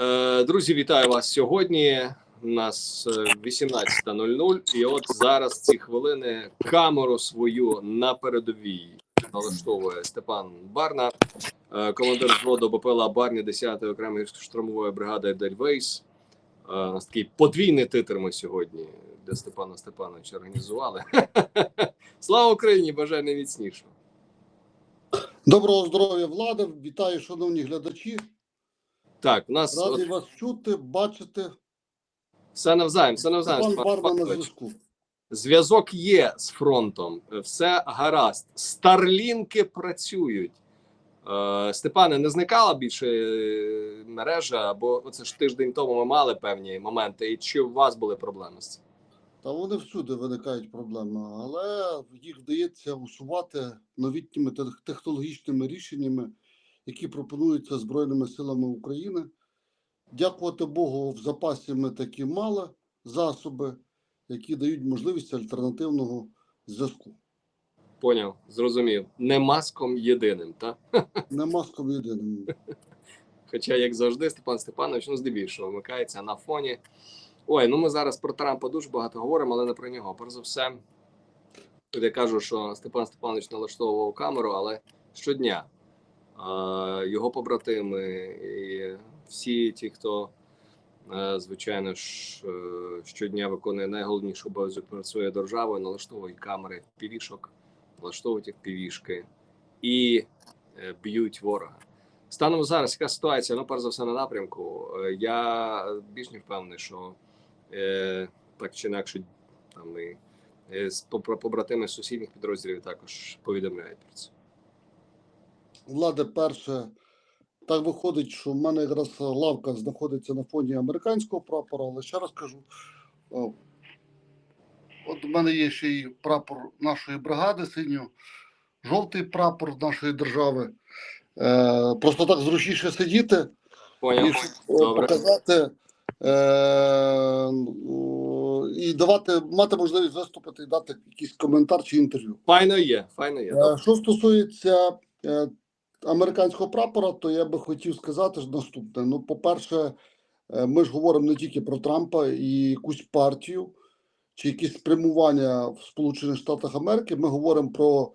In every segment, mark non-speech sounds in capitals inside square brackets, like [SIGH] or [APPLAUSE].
Е, Друзі, вітаю вас сьогодні. У нас е, 18.00, і от зараз ці хвилини камеру свою на передовій налаштовує Степан Барна, е, командир взводу БПЛА Барні 10-ї окремої штурмової бригади Дельвейс. Е, У нас такий подвійний титр ми сьогодні для Степана Степановича організували. [LAUGHS] Слава Україні! Бажаю найміцнішого. Доброго здоров'я, влада. Вітаю, шановні глядачі. Так, у нас Радий от, вас чути, бачити. все навзаєм, все навзаєм. Пан Степан Барна на зв'язку. Зв'язок є з фронтом, все гаразд. Старлінки працюють. Е, Степане, не зникала більше е, мережа, бо це ж тиждень тому ми мали певні моменти. І чи у вас були проблеми з цим? Та вони всюди виникають проблеми, але їх вдається усувати новітніми тех- технологічними рішеннями, які пропонуються Збройними силами України. Дякувати Богу, в запасі ми такі мали засоби, які дають можливість альтернативного зв'язку. Поняв, зрозумів. Не маском єдиним, так? [LAUGHS] Не маском єдиним. Хоча, як завжди, Степан Степанович, ну здебільшого вмикається на фоні. Ой, ну ми зараз про Трампа дуже багато говоримо, але не про нього. Перш за все, я кажу, що Степан Степанович налаштовував камеру, але щодня його побратими і всі ті, хто, е, звичайно ж, е, щодня виконує найголовнішу обов'язок перед своєю державою, налаштовують камери півішок, налаштовують їх півішки і е, б'ють ворога. Станом зараз яка ситуація? Ну, перш за все, на напрямку. Я більш не впевнений, що е, так чи інакше там і е, побратими сусідніх підрозділів також повідомляють про це. Влади, перше, так виходить, що в мене якраз лавка знаходиться на фоні американського прапора, але ще раз кажу. От в мене є ще й прапор нашої бригади, синьо-жовтий прапор нашої держави. Е, просто так зручніше сидіти Поняв? і Добре. показати е, і давати, мати можливість виступити і дати якийсь коментар чи інтерв'ю. Файно є, файно є. Е, Що стосується е, американського прапора, то я би хотів сказати ж наступне. Ну, по-перше, е, ми ж говоримо не тільки про Трампа і якусь партію чи якісь спрямування в Сполучених Штатах Америки. Ми говоримо про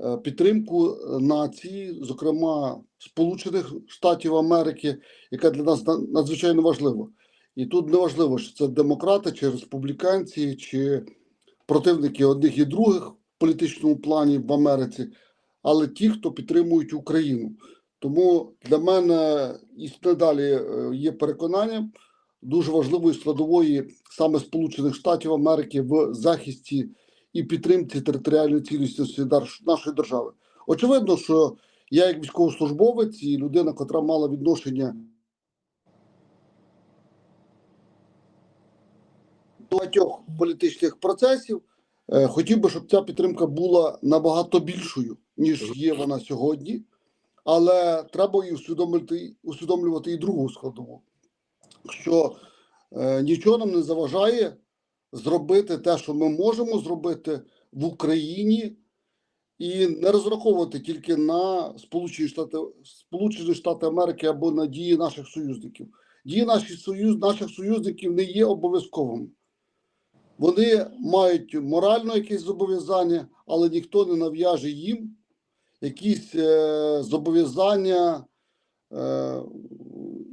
е, підтримку е, нації, зокрема Сполучених Штатів Америки, яка для нас надзвичайно важлива. І тут не важливо, що це демократи чи республіканці, чи противники одних і других в політичному плані в Америці, але ті, хто підтримують Україну. Тому для мене і надалі е, є переконання дуже важливої складової саме Сполучених Штатів Америки в захисті і підтримці територіальної цілісності нашої держави. Очевидно, що я, як військовослужбовець і людина, котра мала відношення до багатьох політичних процесів, хотів би, щоб ця підтримка була набагато більшою, ніж є вона сьогодні. Але треба і усвідомити, усвідомлювати і другу складову, що е, нічого нам не заважає зробити те, що ми можемо зробити в Україні, і не розраховувати тільки на Сполучені Штати, Сполучені Штати Америки або на дії наших союзників. Дії наших, союз, наших союзників не є обов'язковими. Вони мають морально якесь зобов'язання, але ніхто не нав'яже їм якісь е, зобов'язання е,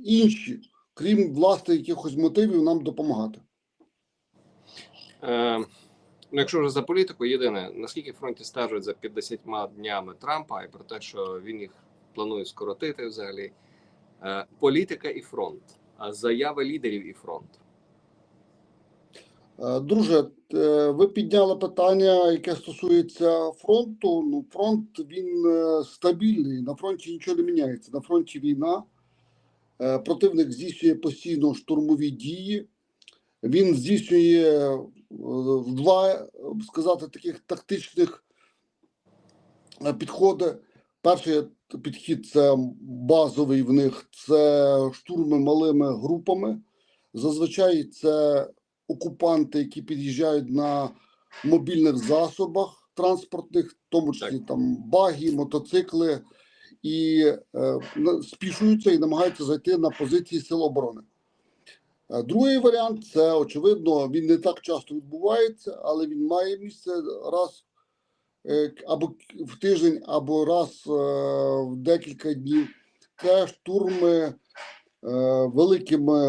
інші, крім власне якихось мотивів нам допомагати. Е, ну, якщо вже за політику, єдине, наскільки фронті стежать за 50 днями Трампа і про те, що він їх планує скоротити взагалі. Е, політика і фронт, а заяви лідерів і фронт. Е, Друже, е, ви підняли питання, яке стосується фронту. Ну, фронт він е, стабільний. На фронті нічого не міняється. На фронті війна. Противник здійснює постійно штурмові дії. Він здійснює два, сказати, таких тактичних підходи. Перший підхід це базовий в них це штурми малими групами. Зазвичай це окупанти, які під'їжджають на мобільних засобах транспортних, в тому числі там баги, мотоцикли, і е, спішуються і намагаються зайти на позиції Сил оборони. Е, Другий варіант це очевидно, він не так часто відбувається, але він має місце раз е, або в тиждень, або раз е, в декілька днів. Це штурми великими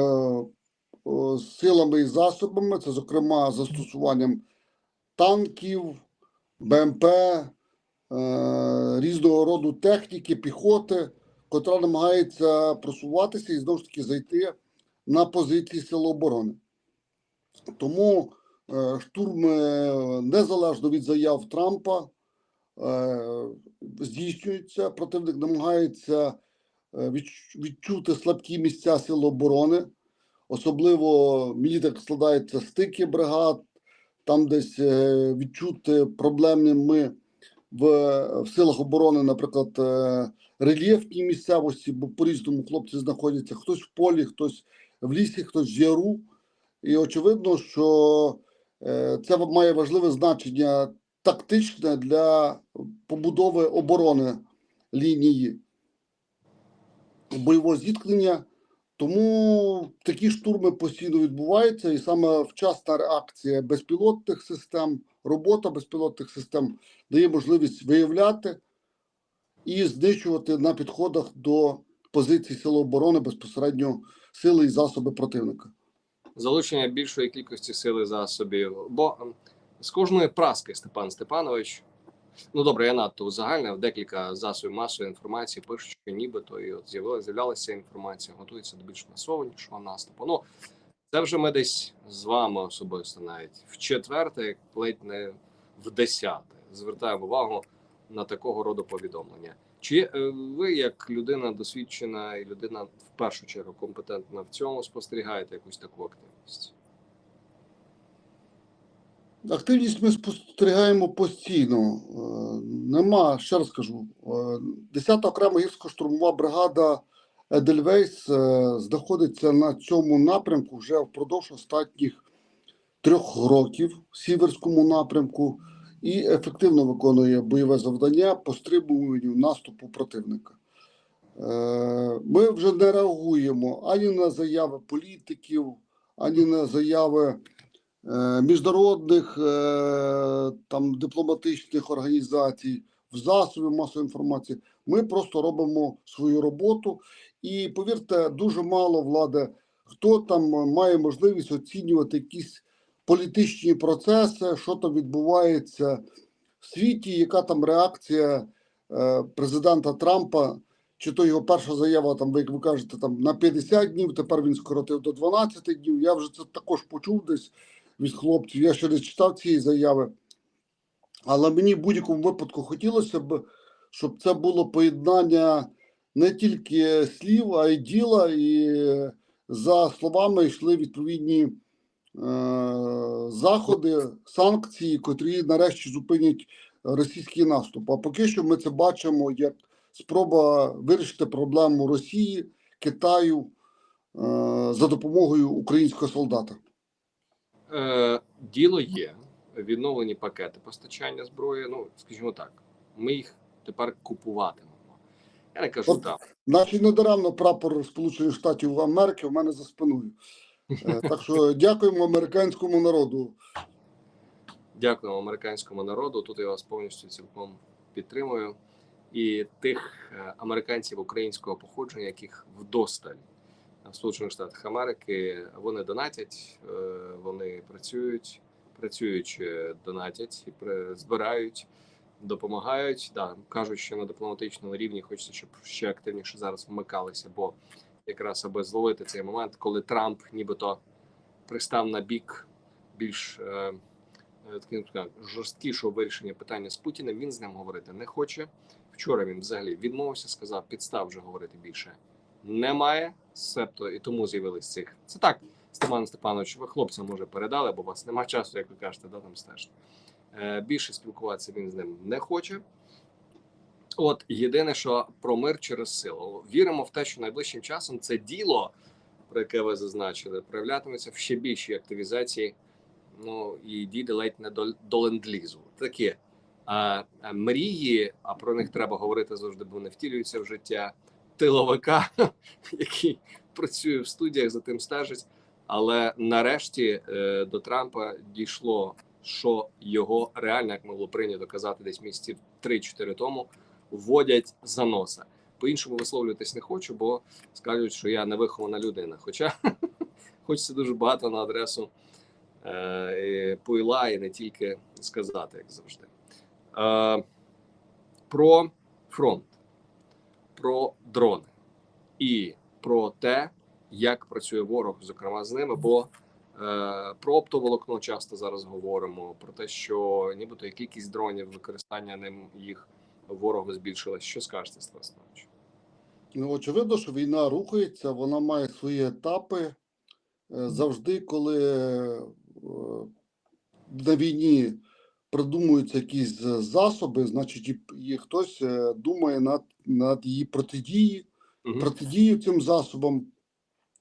силами і засобами, це, зокрема, застосуванням танків, БМП, е, різного роду техніки, піхоти, котра намагається просуватися і знову ж таки зайти на позиції Сил оборони. Тому е, штурми незалежно від заяв Трампа е, здійснюються. Противник намагається е, відчути слабкі місця Сил оборони. Особливо мені так складаються стики бригад, там десь е, відчути проблемними в, в силах оборони, наприклад, е, рельєфній місцевості, бо по-різному хлопці знаходяться хтось в полі, хтось в лісі, хтось в яру. І очевидно, що е, це має важливе значення тактичне для побудови оборони лінії бойового зіткнення. Тому такі штурми постійно відбуваються, і саме вчасна реакція безпілотних систем, робота безпілотних систем дає можливість виявляти і знищувати на підходах до позицій Сил оборони безпосередньо сили і засоби противника. залучення більшої кількості сили засобів. Бо ем, з кожної праски Степан Степанович, ну добре, я надто узагальнив, декілька засобів масової інформації пишуть, що нібито і от з'явилася інформація, готується до більш масованішого наступу. Ну це вже ми десь з вами особисто, навіть в четверте, як ледь не в десяте, звертаємо увагу на такого роду повідомлення. Чи е, ви, як людина досвідчена і людина в першу чергу компетентна в цьому, спостерігаєте якусь таку активність? Активність ми спостерігаємо постійно. Е, Нема, ще раз кажу, е, 10-та окрема гірсько-штурмова бригада Едельвейс е, знаходиться на цьому напрямку вже впродовж останніх трьох років в Сіверському напрямку і ефективно виконує бойове завдання по стримуванню наступу противника. Е, Ми вже не реагуємо ані на заяви політиків, ані на заяви е, міжнародних е, там дипломатичних організацій, в засобі масової інформації. Ми просто робимо свою роботу. І повірте, дуже мало влади, хто там має можливість оцінювати якісь політичні процеси, що там відбувається в світі, яка там реакція е, президента Трампа. Чи то його перша заява, там, як ви кажете, там на 50 днів, тепер він скоротив до 12 днів. Я вже це також почув десь від хлопців. Я ще не читав цієї заяви. Але мені в будь-якому випадку хотілося б, щоб це було поєднання не тільки слів, а й діла, і за словами йшли відповідні е, заходи, санкції, котрі нарешті зупинять російський наступ. А поки що ми це бачимо як спроба вирішити проблему Росії, Китаю е, за допомогою українського солдата. Е, діло є відновлені пакети постачання зброї. Ну скажімо так, ми їх тепер купуватимемо. Я не кажу От так. Наче не даремно прапор Сполучених Штатів Америки у мене за спиною. Е, Так що дякуємо американському народу. Дякуємо американському народу. Тут я вас повністю цілком підтримую. І тих е, американців українського походження, яких вдосталь в Сполучених Штатах Америки, вони донатять, е, вони працюють, працюючи донатять і збирають, допомагають. Да, кажуть, що на дипломатичному рівні хочеться, щоб ще активніше зараз вмикалися, бо якраз аби зловити цей момент, коли Трамп нібито пристав на бік більш е, е, скажімо, жорсткішого вирішення питання з Путіним. Він з ним говорити не хоче. Вчора він взагалі відмовився, сказав, підстав вже говорити більше немає. Себто і тому з'явились цих. Це так, Степан Степанович, ви хлопцям може передали, бо у вас немає часу, як ви кажете, да, там стежити. Е, більше спілкуватися він з ним не хоче. От єдине, що про мир через силу. Віримо в те, що найближчим часом це діло, про яке ви зазначили, проявлятиметься в ще більшій активізації. Ну і дійде ледь не до, до ленд-лізу. Таке а, а мрії, а про них треба говорити завжди, бо вони втілюються в життя тиловика, [LAUGHS] який працює в студіях, за тим стежить. Але нарешті е, до Трампа дійшло, що його реально, як могло прийнято казати десь місяців 3-4 тому, вводять за носа. По-іншому висловлюватись не хочу, бо скажуть, що я невихована людина. Хоча [LAUGHS] хочеться дуже багато на адресу е, Пуйла і не тільки сказати, як завжди. Е, про фронт, про дрони і про те, як працює ворог, зокрема з ними. Бо е, про оптоволокно часто зараз говоримо, про те, що нібито кількість дронів, використання ним їх ворогу збільшилось. Що скажете, Стаснович? Ну, очевидно, що війна рухається, вона має свої етапи. Е, Завжди, коли е, на війні придумуються якісь засоби, значить, і, і хтось е, думає над, над її протидії, Мгм. протидію цим засобам.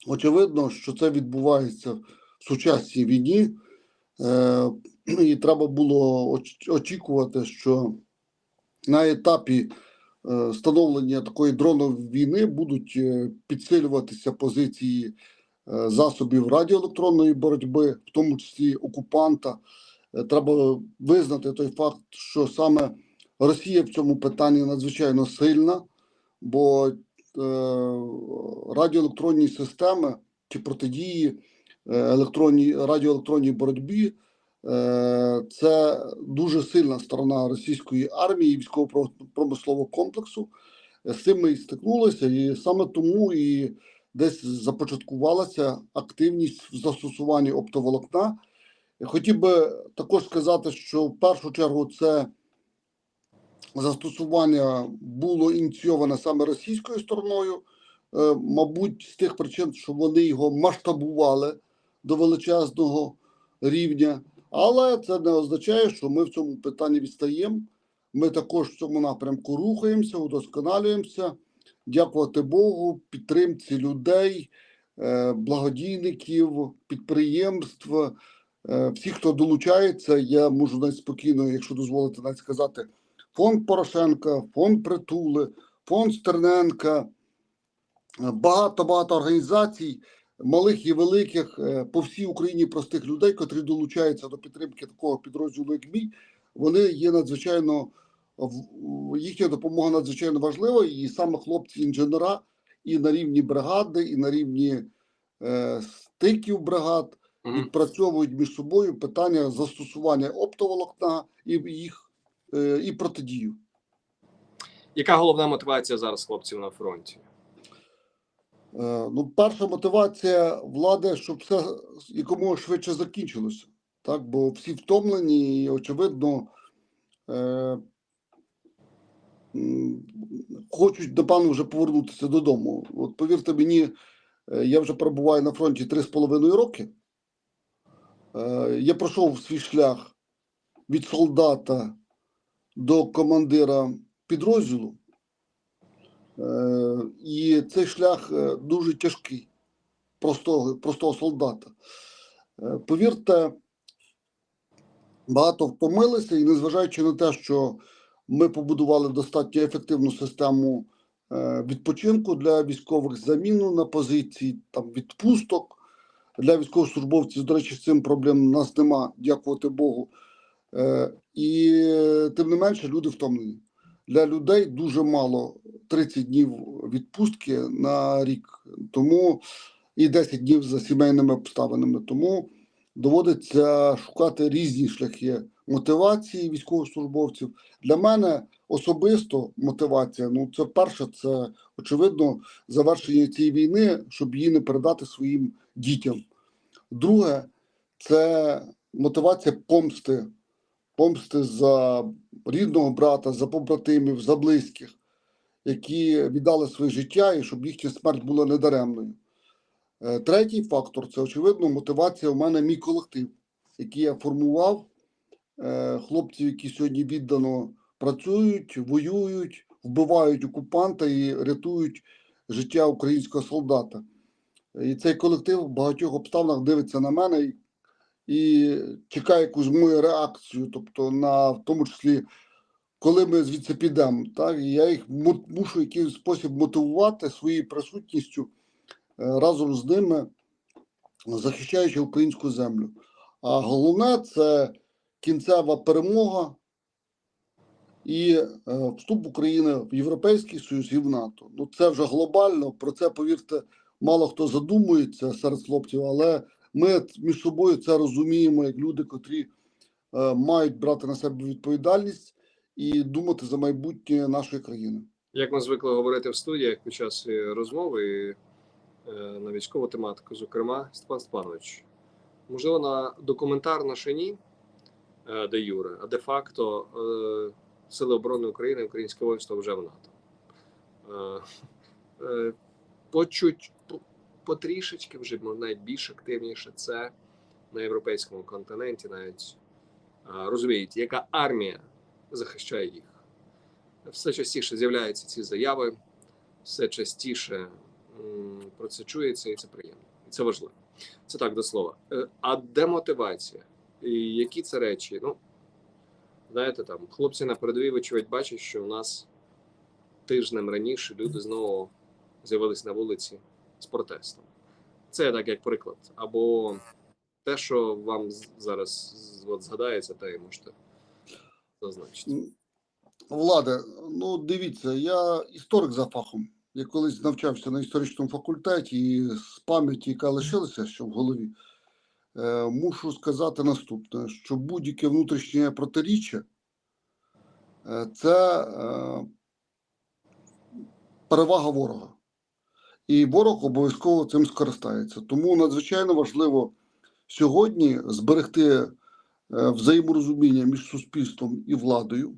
Очевидно, що це відбувається в сучасній війні, е, і треба було очікувати, що на етапі е, становлення такої дронової війни будуть е, підсилюватися позиції е, засобів радіоелектронної боротьби, в тому числі окупанта. Е, Треба визнати той факт, що саме Росія в цьому питанні надзвичайно сильна, бо е, радіоелектронні системи чи протидії е, електронній радіоелектронній боротьбі е, це дуже сильна сторона російської армії і військово-промислового комплексу. Е, З цим ми і стикнулися, і саме тому і десь започаткувалася активність в застосуванні оптоволокна. Я Хотів би також сказати, що в першу чергу це застосування було ініційоване саме російською стороною, е, мабуть, з тих причин, що вони його масштабували до величезного рівня, але це не означає, що ми в цьому питанні відстаємо. Ми також в цьому напрямку рухаємося, удосконалюємося. Дякувати Богу, підтримці людей, е, благодійників, підприємств, е, всіх, хто долучається. Я можу навіть спокійно, якщо дозволите, навіть сказати, фонд Порошенка, фонд Притули, фонд Стерненка, багато багато організацій, малих і великих е, по всій Україні простих людей, котрі долучаються до підтримки такого підрозділу, як мій, вони є надзвичайно їхня допомога надзвичайно важлива, і саме хлопці-інженера і на рівні бригади, і на рівні е, стиків бригад. Відпрацьовують між собою питання застосування оптоволокна і їх е, і протидію. Яка головна мотивація зараз хлопців на фронті? Е, Ну, перша мотивація влади, щоб все якомога швидше закінчилося. Так, бо всі втомлені і, очевидно, е, хочуть, напевно, вже повернутися додому. От повірте мені, е, я вже перебуваю на фронті три з половиною роки. Е, Я пройшов свій шлях від солдата до командира підрозділу. Е, І цей шлях е, дуже тяжкий, простого, простого солдата. Повірте, багато втомилися, і незважаючи на те, що ми побудували достатньо ефективну систему відпочинку для військових, заміну на позиції, там відпусток для військовослужбовців. До речі, з цим проблем у нас нема, дякувати Богу. Е, І тим не менше люди втомлені. Для людей дуже мало 30 днів відпустки на рік, тому і 10 днів за сімейними обставинами. Тому доводиться шукати різні шляхи мотивації військовослужбовців. Для мене особисто мотивація. Ну, це перше, це очевидно завершення цієї війни, щоб її не передати своїм дітям. Друге, це мотивація помсти, помсти за рідного брата, за побратимів, за близьких, які віддали своє життя, і щоб їхня смерть була недаремною. Е, Третій фактор це очевидно мотивація. У мене мій колектив, який я формував, Е, хлопців, які сьогодні віддано працюють, воюють, вбивають окупанта і рятують життя українського солдата. І цей колектив в багатьох обставинах дивиться на мене і, і чекає якусь мою реакцію, тобто на в тому числі коли ми звідси підемо. Так? І я їх мушу якийсь спосіб мотивувати своєю присутністю е, разом з ними, захищаючи українську землю. А головне це кінцева перемога і е, вступ України в Європейський Союз і в НАТО. Ну це вже глобально. Про це повірте, мало хто задумується серед хлопців, але ми між собою це розуміємо як люди, котрі е, мають брати на себе відповідальність і думати за майбутнє нашої країни. Як ми звикли говорити в студіях під час е, розмови е, на військову тематику, зокрема, Степан Степанович, можливо, на документарно ще ні, е, де Юре, а де-факто е, Сили оборони України, українське воїнство вже в НАТО. Е, е, Почуть по- потрішечки, вже може навіть більш активніше це на європейському континенті, навіть розуміють, яка армія захищає їх все частіше з'являються ці заяви, все частіше про це чується, і це приємно. І це важливо. Це так до слова. Е, А де мотивація? І які це речі? Ну, знаєте, там хлопці на передовій, вочевидь, бачать, що у нас тижнем раніше люди знову з'явились на вулиці з протестом. Це так як приклад. Або те, що вам зараз от згадається, те і можете зазначити. М, Владе, ну дивіться, я історик за фахом. Я колись навчався на історичному факультеті і з пам'яті, яка лишилася ще в голові, е, мушу сказати наступне: що будь-яке внутрішнє протиріччя е, це е, перевага ворога. І ворог обов'язково цим скористається. Тому надзвичайно важливо сьогодні зберегти е, взаєморозуміння між суспільством і владою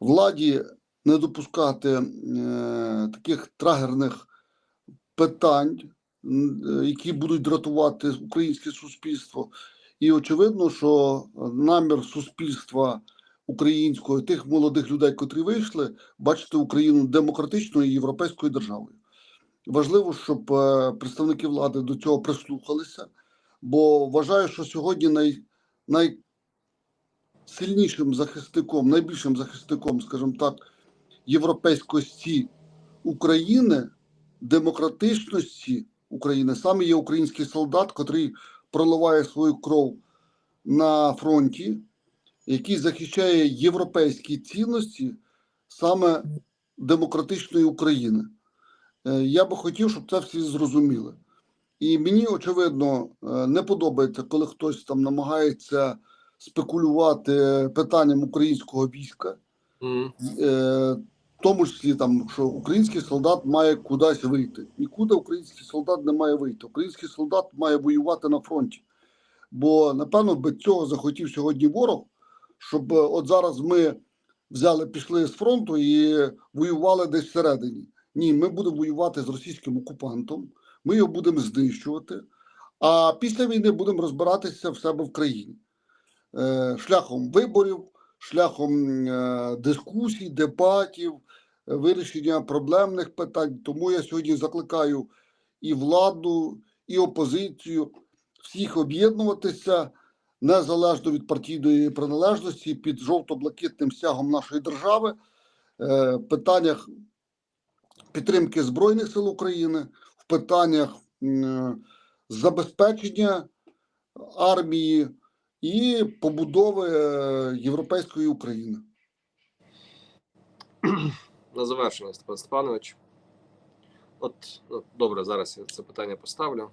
владі не допускати е, таких трагерних питань, е, які будуть дратувати українське суспільство. І очевидно, що намір суспільства українського, тих молодих людей, котрі вийшли, бачити Україну демократичною і європейською державою. Важливо, щоб е, представники влади до цього прислухалися, бо вважаю, що сьогодні най, най, сильнішим захисником, найбільшим захисником, скажімо так, європейськості України, демократичності України, саме є український солдат, котрий проливає свою кров на фронті, який захищає європейські цінності саме демократичної України. Е, Я би хотів, щоб це всі зрозуміли. І мені очевидно е, не подобається, коли хтось там намагається спекулювати питанням українського війська, е, в тому числі там, що український солдат має кудись вийти. Нікуди український солдат не має вийти. Український солдат має воювати на фронті. Бо, напевно, без цього захотів сьогодні ворог, щоб от зараз ми взяли, пішли з фронту і воювали десь всередині. Ні, ми будемо воювати з російським окупантом, ми його будемо знищувати, а після війни будемо розбиратися в себе в країні. Е, шляхом виборів, шляхом е, дискусій, дебатів, вирішення проблемних питань. Тому я сьогодні закликаю і владу, і опозицію всіх об'єднуватися незалежно від партійної приналежності під жовто-блакитним стягом нашої держави е, питаннях підтримки Збройних сил України, в питаннях забезпечення армії і побудови е, європейської України. на завершення, Степан Степанович. От, ну, добре, зараз я це питання поставлю.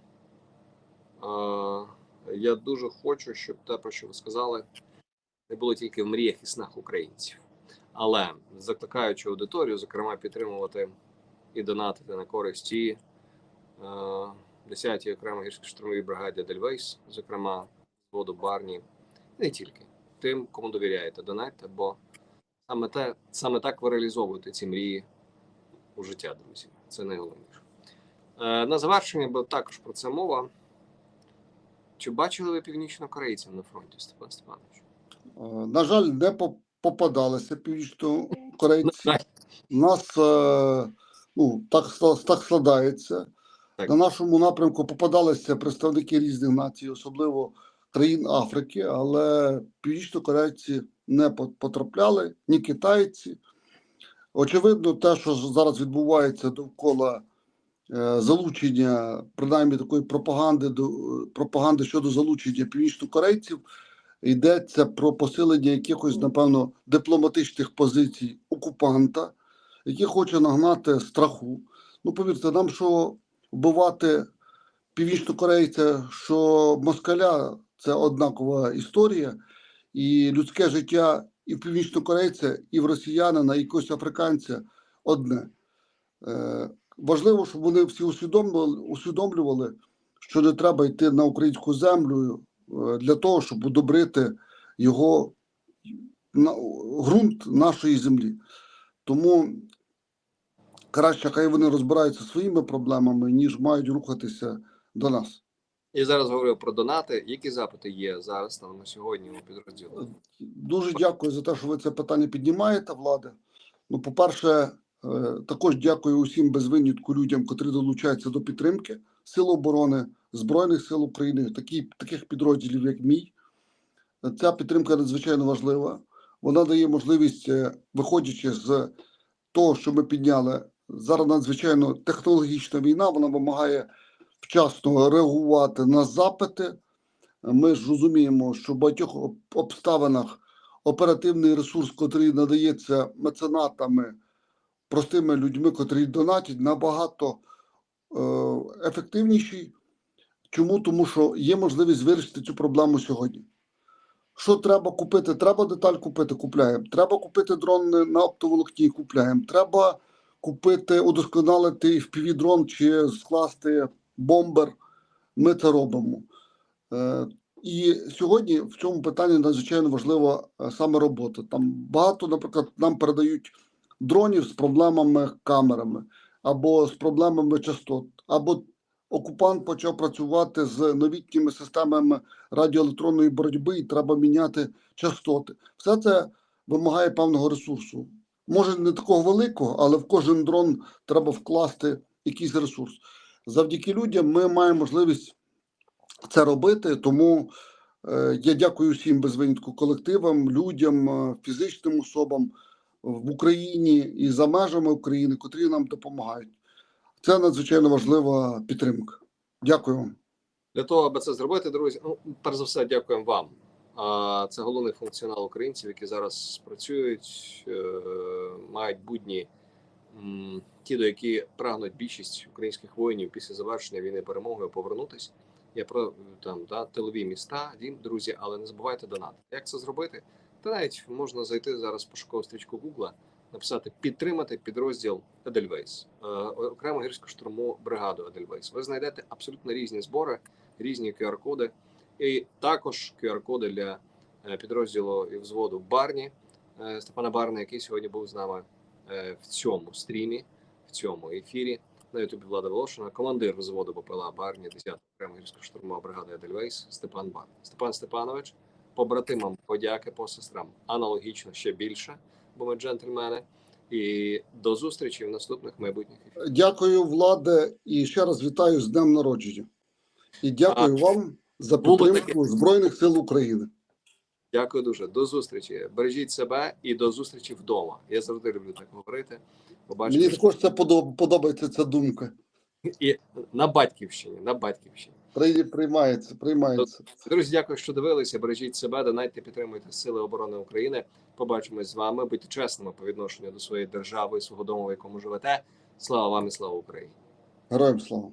А, я дуже хочу, щоб те, про що ви сказали, не було тільки в мріях і снах українців. Але закликаючи аудиторію, зокрема, підтримувати і донатити на користь і е, 10-й окремо гірсько-штурмовій бригаді Дельвейс, зокрема, воду Барні, не тільки тим, кому довіряєте, донатьте, бо Саме, те, саме так ви реалізовуєте ці мрії у життя, друзі. Це найголовніше. Е, на завершення, бо також про це мова. Чи бачили ви північнокорейців на фронті, Степан Степанович? Е, На жаль, не попадалися північно-корейці. У нас е, ну, так, так складається. Так. На нашому напрямку попадалися представники різних націй, особливо країн Африки, але північно-корейці не потрапляли, ні китайці. Очевидно, те, що зараз відбувається довкола е, залучення, принаймні такої пропаганди до пропаганди щодо залучення північнокорейців, йдеться про посилення якихось, напевно, дипломатичних позицій окупанта, який хоче нагнати страху. Ну, повірте, нам що вбивати північнокорейця, що москаля це однакова історія, і людське життя і в північнокорейця, і в росіянина, і якогось африканця одне. Е, важливо, щоб вони всі усвідомлювали, усвідомлювали, що не треба йти на українську землю е, для того, щоб удобрити його на, ґрунт нашої землі. Тому краще, хай вони розбираються своїми проблемами, ніж мають рухатися до нас. І зараз говорив про донати. Які запити є зараз на сьогодні у підрозділу? Дуже дякую за те, що ви це питання піднімаєте, влади. Ну, по-перше, е, також дякую усім без винятку людям, котрі долучаються до підтримки Сил оборони, Збройних сил України, такі, таких підрозділів, як мій. Ця підтримка надзвичайно важлива. Вона дає можливість, е, виходячи з того, що ми підняли, зараз надзвичайно технологічна війна, вона вимагає вчасно реагувати на запити. Ми ж розуміємо, що в багатьох обставинах оперативний ресурс, котрий надається меценатами, простими людьми, котрі донатять, набагато е, ефективніший. Чому? Тому що є можливість вирішити цю проблему сьогодні. Що треба купити? Треба деталь купити, купляємо. Треба купити дрон на оптоволокні, купляємо. Треба купити, удосконалити FPV-дрон чи скласти бомбер. Ми це робимо. Е, І сьогодні в цьому питанні надзвичайно важлива е, саме робота. Там багато, наприклад, нам передають дронів з проблемами камерами або з проблемами частот, або окупант почав працювати з новітніми системами радіоелектронної боротьби, і треба міняти частоти. Все це вимагає певного ресурсу. Може, не такого великого, але в кожен дрон треба вкласти якийсь ресурс. Завдяки людям ми маємо можливість це робити. Тому е, я дякую всім без винятку колективам, людям, е, фізичним особам в Україні і за межами України, котрі нам допомагають. Це надзвичайно важлива підтримка. Дякую вам. Для того, аби це зробити, друзі, ну перш за все, дякуємо вам. А це головний функціонал українців, які зараз працюють, е, мають будні ті, до які прагнуть більшість українських воїнів після завершення війни перемогою повернутись. Я про там да, тилові міста, дім, друзі, але не забувайте донати. Як це зробити? Та навіть можна зайти зараз пошукову стрічку Гугла, написати підтримати підрозділ Edelweiss, е, окрему гірську штурмову бригаду Edelweiss. Ви знайдете абсолютно різні збори, різні QR-коди, і також QR-коди для е, підрозділу і взводу Барні е, Степана Барни, який сьогодні був з нами е, в цьому стрімі, в цьому ефірі. На ютубі Влада Волошина, командир взводу БПЛА Барні, 10 окрема гірсько штурмова бригада Edelweiss Степан Бар. Степан Степанович, побратимам подяки по сестрам. Аналогічно ще більше, бо ми джентльмени. І до зустрічі в наступних майбутніх ефірах. Дякую, владе, і ще раз вітаю з Днем народження. І дякую вам за підтримку Збройних сил України. Дякую дуже. До зустрічі. Бережіть себе і до зустрічі вдома. Я завжди люблю так говорити. Мені Побачимо також це подоб- подобається ця думка. і на батьківщині. На батьківщині. При- Приймається, приймається. Друзі, дякую, що дивилися. Бережіть себе, донайте, підтримуйте Сили оборони України. Побачимось з вами. Будьте чесними по відношенню до своєї держави свого дому, в якому живете. Слава вам і слава Україні! Героям слава.